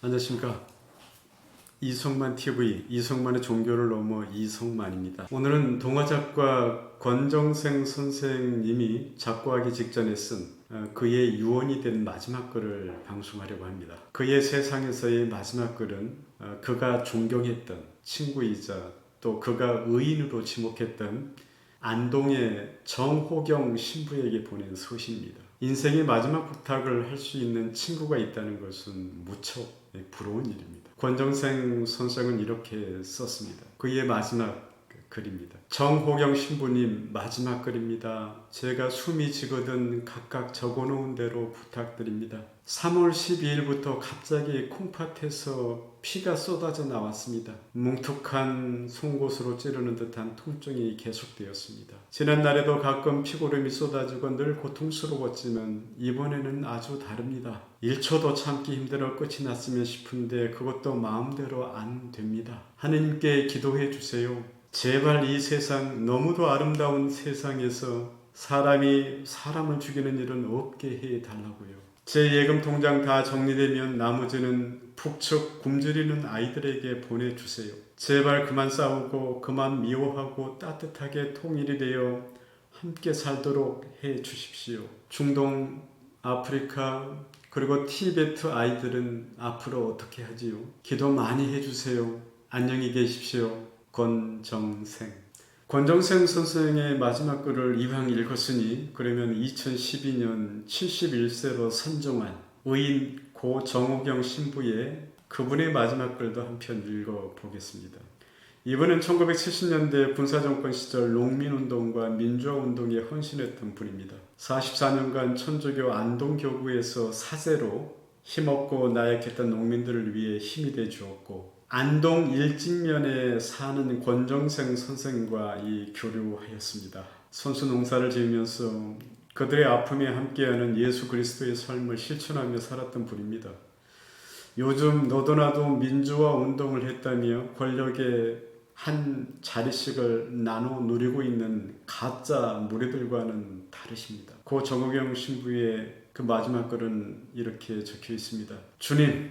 안녕하십니까. 이성만 TV, 이성만의 종교를 넘어 이성만입니다. 오늘은 동화작가 권정생 선생님이 작고하기 직전에 쓴 어, 그의 유언이 된 마지막 글을 방송하려고 합니다. 그의 세상에서의 마지막 글은 어, 그가 존경했던 친구이자 또 그가 의인으로 지목했던 안동의 정호경 신부에게 보낸 소식입니다. 인생의 마지막 부탁을 할 수 있는 친구가 있다는 것은 무척 부러운 일입니다. 권정생 선생은 이렇게 썼습니다. 그의 마지막 글입니다. 정호경 신부님 마지막 글입니다. 제가 숨이 지거든 각각 적어놓은 대로 부탁드립니다. 3월 12일부터 갑자기 콩팥에서 피가 쏟아져 나왔습니다. 뭉툭한 송곳으로 찌르는 듯한 통증이 계속되었습니다. 지난날에도 가끔 피고름이 쏟아지고 늘 고통스러웠지만 이번에는 아주 다릅니다. 1초도 참기 힘들어 끝이 났으면 싶은데 그것도 마음대로 안 됩니다. 하느님께 기도해 주세요. 제발 이 세상 너무도 아름다운 세상에서 사람이 사람을 죽이는 일은 없게 해 달라고요. 제 예금 통장 다 정리되면 나머지는 푹축 굶주리는 아이들에게 보내주세요. 제발 그만 싸우고 그만 미워하고 따뜻하게 통일이 되어 함께 살도록 해 주십시오. 중동, 아프리카, 그리고 티베트 아이들은 앞으로 어떻게 하지요? 기도 많이 해주세요. 안녕히 계십시오. 권정생. 권정생 선생의 마지막 글을 이왕 읽었으니 그러면 2012년 71세로 선정한 의인 고 정호경 신부의 그분의 마지막 글도 한 편 읽어보겠습니다. 이분은 1970년대 군사정권 시절 농민운동과 민주화운동에 헌신했던 분입니다. 44년간 천주교 안동교구에서 사제로 힘없고 나약했던 농민들을 위해 힘이 돼 주었고 안동 일진면에 사는 권정생 선생과 이 교류하였습니다. 선수 농사를 지으면서 그들의 아픔에 함께하는 예수 그리스도의 삶을 실천하며 살았던 분입니다. 요즘 너도나도 민주화 운동을 했다며 권력의 한 자리씩을 나눠 누리고 있는 가짜 무리들과는 다르십니다. 고 정호경 신부의 그 마지막 글은 이렇게 적혀 있습니다. 주님,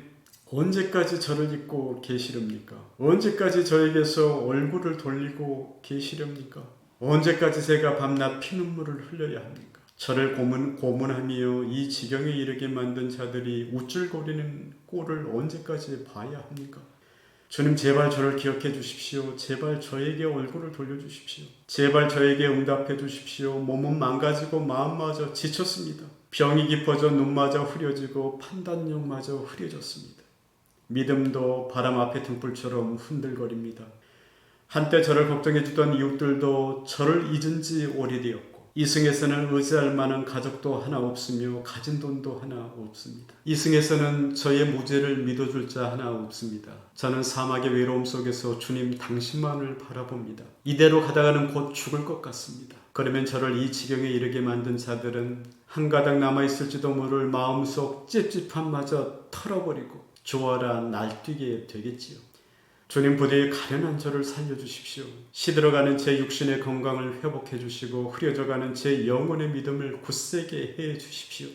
언제까지 저를 잊고 계시렵니까? 언제까지 저에게서 얼굴을 돌리고 계시렵니까? 언제까지 제가 밤낮 피눈물을 흘려야 합니까? 저를 고문, 고문하며 이 지경에 이르게 만든 자들이 우쭐거리는 꼴을 언제까지 봐야 합니까? 주님 제발 저를 기억해 주십시오. 제발 저에게 얼굴을 돌려 주십시오. 제발 저에게 응답해 주십시오. 몸은 망가지고 마음마저 지쳤습니다. 병이 깊어져 눈마저 흐려지고 판단력마저 흐려졌습니다. 믿음도 바람 앞의 등불처럼 흔들거립니다. 한때 저를 걱정해 주던 이웃들도 저를 잊은 지 오래되었고 이승에서는 의지할 만한 가족도 하나 없으며 가진 돈도 하나 없습니다. 이승에서는 저의 무죄를 믿어줄 자 하나 없습니다. 저는 사막의 외로움 속에서 주님 당신만을 바라봅니다. 이대로 가다가는 곧 죽을 것 같습니다. 그러면 저를 이 지경에 이르게 만든 자들은 한 가닥 남아있을지도 모를 마음속 찝찝함마저 털어버리고 좋아라 날뛰게 되겠지요. 주님 부디 가련한 저를 살려주십시오. 시들어가는 제 육신의 건강을 회복해 주시고 흐려져가는 제 영혼의 믿음을 굳세게 해 주십시오.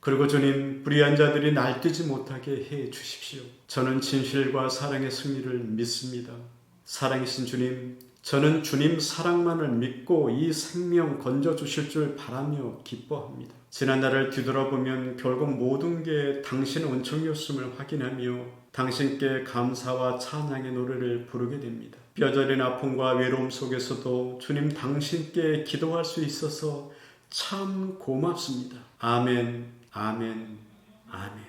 그리고 주님 불의한 자들이 날뛰지 못하게 해 주십시오. 저는 진실과 사랑의 승리를 믿습니다. 사랑이신 주님, 저는 주님 사랑만을 믿고 이 생명 건져 주실 줄 바라며 기뻐합니다. 지난날을 뒤돌아보면 결국 모든 게 당신 은총이었음을 확인하며 당신께 감사와 찬양의 노래를 부르게 됩니다. 뼈저린 아픔과 외로움 속에서도 주님 당신께 기도할 수 있어서 참 고맙습니다. 아멘, 아멘, 아멘.